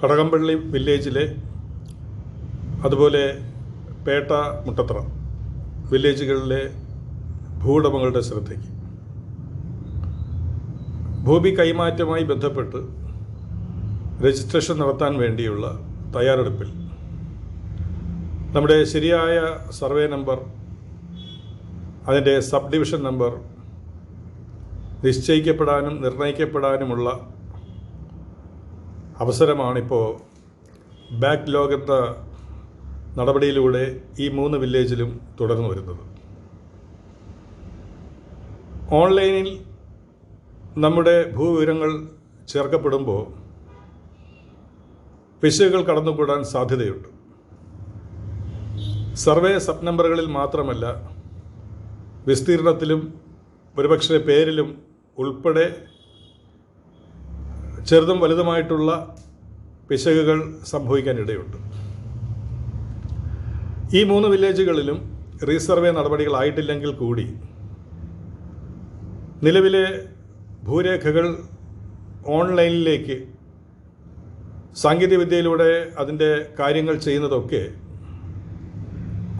കടകംപള്ളി വില്ലേജിലെ അതുപോലെ പേട്ട മുട്ടത്ര വില്ലേജുകളിലെ ഭൂവുടമകളുടെ ശ്രദ്ധയ്ക്ക്. ഭൂമി കൈമാറ്റവുമായി ബന്ധപ്പെട്ട് രജിസ്ട്രേഷൻ നടത്താൻ വേണ്ടിയുള്ള തയ്യാറെടുപ്പിൽ നമ്മുടെ ശരിയായ സർവേ നമ്പർ അതിന്റെ സബ് ഡിവിഷൻ നമ്പർ നിശ്ചയിക്കപ്പെടാനും നിർണയിക്കപ്പെടാനുമുള്ള അവസരമാണിപ്പോൾ ബാക്ക് എന്ന നടപടിയിലൂടെ ഈ മൂന്ന് വില്ലേജിലും തുടർന്നു വരുന്നത്. ഓൺലൈനിൽ നമ്മുടെ ഭൂവിവരങ്ങൾ ചേർക്കപ്പെടുമ്പോൾ പിശകുകൾ കടന്നുകൂടാൻ സാധ്യതയുണ്ട്. സർവേ സബ് നമ്പറുകളിൽ മാത്രമല്ല വിസ്തീർണത്തിലും ഒരുപക്ഷെ പേരിലും ഉൾപ്പെടെ ചെറുതും വലുതുമായിട്ടുള്ള പിശകുകൾ സംഭവിക്കാനിടയുണ്ട്. ഈ മൂന്ന് വില്ലേജുകളിലും റീസർവേ നടപടികളായിട്ടില്ലെങ്കിൽ കൂടി നിലവിലെ ഭൂരേഖകൾ ഓൺലൈനിലേക്ക് സാങ്കേതികവിദ്യയിലൂടെ അതിന്റെ കാര്യങ്ങൾ ചെയ്യുന്നതൊക്കെ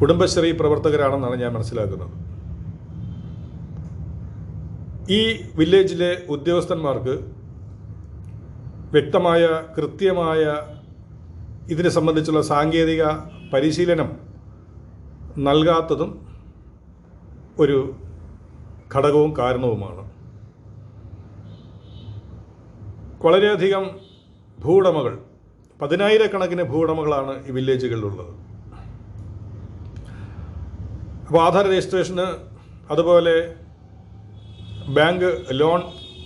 കുടുംബശ്രീ പ്രവർത്തകരാണെന്നാണ് ഞാൻ മനസ്സിലാക്കുന്നത്. ഈ വില്ലേജിലെ ഉദ്യോഗസ്ഥന്മാർക്ക് വ്യക്തമായ കൃത്യമായ ഇതിനെ സംബന്ധിച്ചുള്ള സാങ്കേതിക പരിശീലനം നൽകാത്തതും ഒരു ഘടകവും കാരണവുമാണ്. വളരെയധികം ഭൂവുടമകൾ പതിനായിരക്കണക്കിന് ഭൂവുടമകളാണ് ഈ വില്ലേജുകളിലുള്ളത്. അപ്പോൾ ആധാർ രജിസ്ട്രേഷന് അതുപോലെ ബാങ്ക് ലോൺ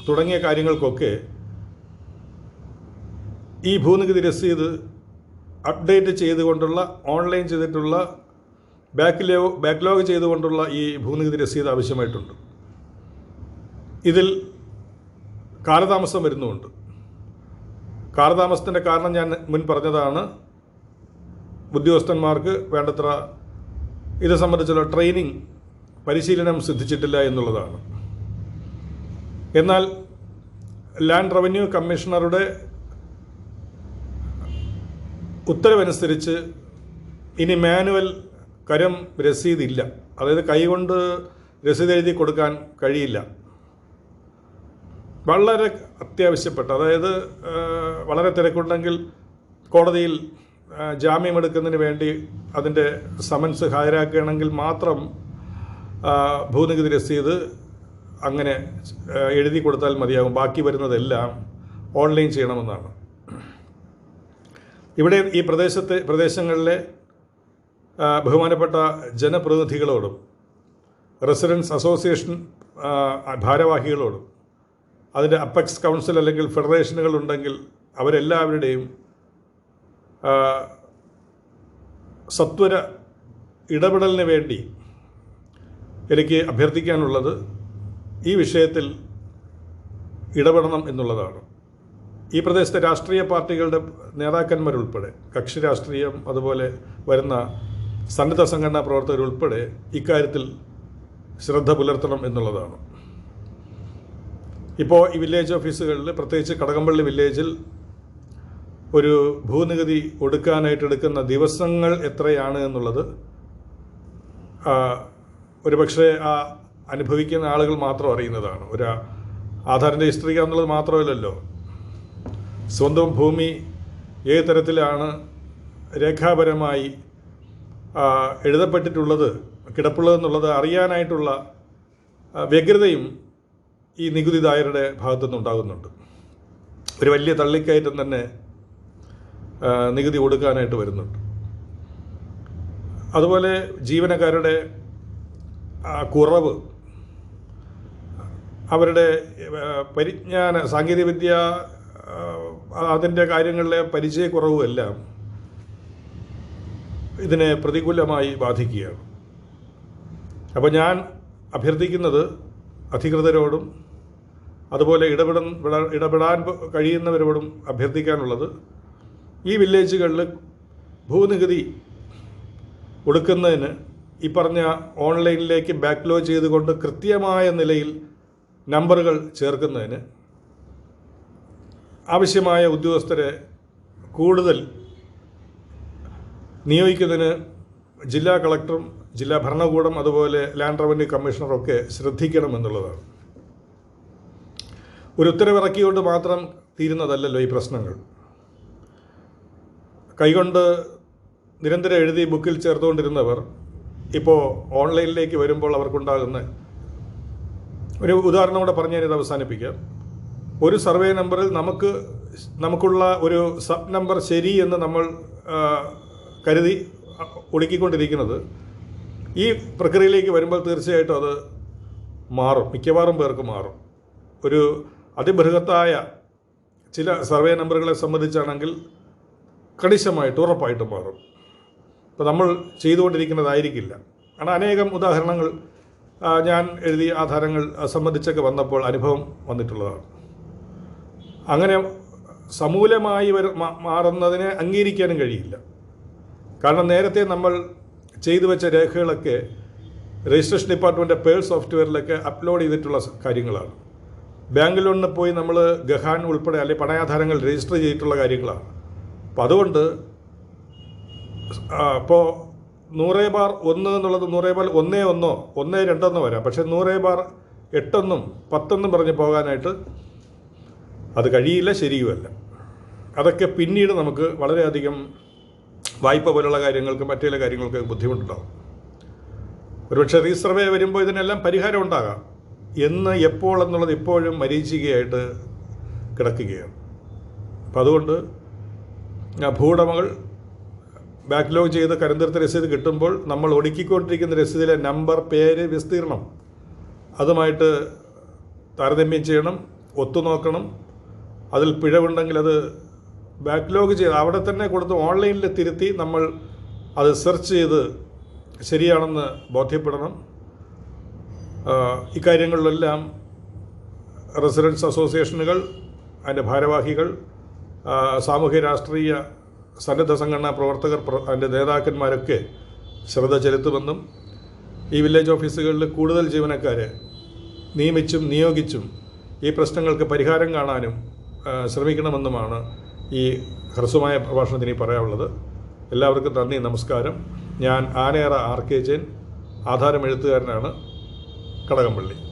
തുടങ്ങിയ കാര്യങ്ങൾക്കൊക്കെ ഈ ഭൂനികുതി രസീത് അപ്ഡേറ്റ് ചെയ്തുകൊണ്ടുള്ള ഓൺലൈൻ ചെയ്തിട്ടുള്ള ബാക്കിലോ ബാക്ക്ലോഗ് ചെയ്തുകൊണ്ടുള്ള ഈ ഭൂനികുതി രസീത് ആവശ്യമായിട്ടുണ്ട്. ഇതിൽ കാലതാമസം വരുന്നുമുണ്ട്. കാലതാമസത്തിന്റെ കാരണം ഞാൻ മുൻ പറഞ്ഞതാണ്. ഉദ്യോഗസ്ഥന്മാർക്ക് വേണ്ടത്ര ഇത് സംബന്ധിച്ചുള്ള ട്രെയിനിങ് പരിശീലനം സിദ്ധിച്ചിട്ടില്ല എന്നുള്ളതാണ്. എന്നാൽ ലാൻഡ് റവന്യൂ കമ്മീഷണറുടെ ഉത്തരവനുസരിച്ച് ഇനി മാനുവൽ കരം രസീതില്ല അതായത് കൈകൊണ്ട് രസീത് എഴുതി കൊടുക്കാൻ കഴിയില്ല. വളരെ അത്യാവശ്യപ്പെട്ട അതായത് വളരെ തിരക്കുണ്ടെങ്കിൽ കോടതിയിൽ ജാമ്യം ജാമ്യമെടുക്കുന്നതിന് വേണ്ടി അതിന്റെ സമൻസ് ഹാജരാക്കുകയാണെങ്കിൽ മാത്രം ഭൂനികുതി രസീത് അങ്ങനെ എഴുതി കൊടുത്താൽ മതിയാകും. ബാക്കി വരുന്നതെല്ലാം ഓൺലൈൻ ചെയ്യണമെന്നാണ്. ഇവിടെ ഈ പ്രദേശത്തെ പ്രദേശങ്ങളിലെ ബഹുമാനപ്പെട്ട ജനപ്രതിനിധികളോടും റെസിഡൻസ് അസോസിയേഷൻ ഭാരവാഹികളോടും അതിന്റെ അപ്പെക്സ് കൗൺസിൽ അല്ലെങ്കിൽ ഫെഡറേഷനുകൾ ഉണ്ടെങ്കിൽ അവരെല്ലാവരുടെയും സത്വര ഇടപെടലിന് വേണ്ടി എനിക്ക് അഭ്യർത്ഥിക്കാനുള്ളത് ഈ വിഷയത്തിൽ ഇടപെടണം എന്നുള്ളതാണ്. ഈ പ്രദേശത്തെ രാഷ്ട്രീയ പാർട്ടികളുടെ നേതാക്കന്മാരുൾപ്പെടെ കക്ഷി രാഷ്ട്രീയം അതുപോലെ വരുന്ന സന്നദ്ധ സംഘടനാ പ്രവർത്തകരുൾപ്പെടെ ഇക്കാര്യത്തിൽ ശ്രദ്ധ പുലർത്തണം എന്നുള്ളതാണ്. ഇപ്പോൾ ഈ വില്ലേജ് ഓഫീസുകളിൽ പ്രത്യേകിച്ച് കടകംപള്ളി വില്ലേജിൽ ഒരു ഭൂനികുതി ഒടുക്കാനായിട്ട് എടുക്കുന്ന ദിവസങ്ങൾ എത്രയാണ് എന്നുള്ളത് ഒരുപക്ഷെ ആ അനുഭവിക്കുന്ന ആളുകൾ മാത്രം അറിയുന്നതാണ്. ഒരു ആധാറിന്റെ ഹിസ്റ്ററി എന്നുള്ളത് മാത്രമല്ലല്ലോ. സ്വന്തം ഭൂമി ഏത് തരത്തിലാണ് രേഖാപരമായി എഴുതപ്പെട്ടിട്ടുള്ളത് കിടപ്പുള്ളതെന്നുള്ളത് അറിയാനായിട്ടുള്ള വ്യഗ്രതയും ഈ നികുതിദായരുടെ ഭാഗത്തുനിന്ന് ഉണ്ടാകുന്നുണ്ട്. ഒരു വലിയ തള്ളിക്കയറ്റം തന്നെ നികുതി കൊടുക്കാനായിട്ട് വരുന്നുണ്ട്. അതുപോലെ ജീവനക്കാരുടെ കുറവ് അവരുടെ പരിജ്ഞാന സാങ്കേതികവിദ്യ അതിന്റെ കാര്യങ്ങളിലെ പരിചയക്കുറവുമെല്ലാം ഇതിനെ പ്രതികൂലമായി ബാധിക്കുകയാണ്. അപ്പോൾ ഞാൻ അഭ്യർത്ഥിക്കുന്നത് അധികൃതരോടും അതുപോലെ ഇടപെട ഇട- ഇടപെടാൻ കഴിയുന്നവരോടും അഭ്യർത്ഥിക്കാനുള്ളത് ഈ വില്ലേജുകളിൽ ഭൂനികുതി കൊടുക്കുന്നതിന് ഈ പറഞ്ഞ ഓൺലൈനിലേക്ക് ബാക്ക്ലോ ചെയ്തുകൊണ്ട് കൃത്യമായ നിലയിൽ നമ്പറുകൾ ചേർക്കുന്നതിന് ആവശ്യമായ ഉദ്യോഗസ്ഥരെ കൂടുതൽ നിയോഗിക്കുന്നതിന് ജില്ലാ കളക്ടറും ജില്ലാ ഭരണകൂടം അതുപോലെ ലാൻഡ് റവന്യൂ കമ്മീഷണറൊക്കെ ശ്രദ്ധിക്കണമെന്നുള്ളതാണ്. ഒരു ഉത്തരവിറക്കിക്കൊണ്ട് മാത്രം തീരുന്നതല്ലല്ലോ ഈ പ്രശ്നങ്ങൾ. കൈകൊണ്ട് നിരന്തരം എഴുതി ബുക്കിൽ ചേർത്തുകൊണ്ടിരുന്നവർ ഇപ്പോൾ ഓൺലൈനിലേക്ക് വരുമ്പോൾ അവർക്കുണ്ടാകുന്ന ഒരു ഉദാഹരണം കൂടെ പറഞ്ഞു ഞാനിത് അവസാനിപ്പിക്കാം. ഒരു സർവേ നമ്പറിൽ നമുക്ക് നമുക്കുള്ള ഒരു സബ് നമ്പർ ശരി എന്ന് നമ്മൾ കരുതി ഒടുക്കിക്കൊണ്ടിരിക്കുന്നത് ഈ പ്രക്രിയയിലേക്ക് വരുമ്പോൾ തീർച്ചയായിട്ടും അത് മാറും. മിക്കവാറും പേർക്ക് മാറും. ഒരു അതിബൃഹത്തായ ചില സർവേ നമ്പറുകളെ സംബന്ധിച്ചാണെങ്കിൽ കണിശമായിട്ട് ഉറപ്പായിട്ട് മാറും. ഇപ്പോൾ നമ്മൾ ചെയ്തുകൊണ്ടിരിക്കുന്നതായിരിക്കില്ല. കാരണം അനേകം ഉദാഹരണങ്ങൾ ഞാൻ എഴുതിയ ആധാരങ്ങൾ സംബന്ധിച്ചൊക്കെ വന്നപ്പോൾ അനുഭവം വന്നിട്ടുള്ളതാണ്. അങ്ങനെ സമൂലമായി വര മാറുന്നതിനെ അംഗീകരിക്കാനും കഴിയില്ല. കാരണം നേരത്തെ നമ്മൾ ചെയ്തു വെച്ച രേഖകളൊക്കെ രജിസ്ട്രേഷൻ ഡിപ്പാർട്ട്മെന്റ് പേൾ സോഫ്റ്റ്വെയറിലൊക്കെ അപ്ലോഡ് ചെയ്തിട്ടുള്ള കാര്യങ്ങളാണ്. ബാങ്ക് ലോണിന് പോയി നമ്മൾ ഗഹാൻ ഉൾപ്പെടെ അല്ലെങ്കിൽ പണയാധാരങ്ങൾ രജിസ്റ്റർ ചെയ്തിട്ടുള്ള കാര്യങ്ങളാണ്. അപ്പോൾ അതുകൊണ്ട് ഇപ്പോൾ നൂറേ ബാർ ഒന്ന് എന്നുള്ളത് നൂറേ ബാർ ഒന്നേ ഒന്നോ ഒന്നേ രണ്ടെന്നോ വരാം. പക്ഷേ നൂറേ ബാർ എട്ടെന്നും പത്തെന്നും പറഞ്ഞ് പോകാനായിട്ട് അത് കഴിയില്ല ശരിയുമല്ല. അതൊക്കെ പിന്നീട് നമുക്ക് വളരെയധികം വായ്പ പോലുള്ള കാര്യങ്ങൾക്കും മറ്റു ചില കാര്യങ്ങൾക്ക് ബുദ്ധിമുട്ടുണ്ടാകും ഒരുപക്ഷെ റീസർവേ വരുമ്പോൾ ഇതിനെല്ലാം പരിഹാരം ഉണ്ടാകാം. എന്ന് എപ്പോൾ എന്നുള്ളത് ഇപ്പോഴും മരീചികയായിട്ട് കിടക്കുകയാണ്. അപ്പം അതുകൊണ്ട് ആ ഭൂവുടമകൾ ബാക്ക്ലോഗ് ചെയ്ത് കരന്തീർത്ത രസീത് കിട്ടുമ്പോൾ നമ്മൾ ഒടുക്കിക്കൊണ്ടിരിക്കുന്ന രസീതിലെ നമ്പർ പേര് വിസ്തീർണം അതുമായിട്ട് താരതമ്യം ചെയ്യണം ഒത്തുനോക്കണം അതിൽ പിഴവുണ്ടെങ്കിൽ അത് ബാക്ക്ലോഗ് ചെയ്ത് അവിടെ തന്നെ കൊടുത്ത് ഓൺലൈനിൽ തിരുത്തി നമ്മൾ അത് സെർച്ച് ചെയ്ത് ശരിയാണെന്ന് ബോധ്യപ്പെടണം. ഇക്കാര്യങ്ങളിലെല്ലാം റെസിഡൻസ് അസോസിയേഷനുകൾ അതിന്റെ ഭാരവാഹികൾ സാമൂഹ്യ രാഷ്ട്രീയ സന്നദ്ധ സംഘടനാ പ്രവർത്തകർ പ്ര- അതിന്റെ നേതാക്കന്മാരൊക്കെ ശ്രദ്ധ ചെലുത്തുമെന്നും ഈ വില്ലേജ് ഓഫീസുകളിൽ കൂടുതൽ ജീവനക്കാരെ നിയമിച്ചും നിയോഗിച്ചും ഈ പ്രശ്നങ്ങൾക്ക് പരിഹാരം കാണാനും ശ്രമിക്കണമെന്നുമാണ് ഈ ഹ്രസ്വമായ പ്രഭാഷണത്തിന് പറയാനുള്ളത്. എല്ലാവർക്കും നന്ദി നമസ്കാരം. ഞാൻ ആനയറ ആർ കെ ജെൻ ആധാരം എഴുത്തുകാരനാണ് കടകംപള്ളി.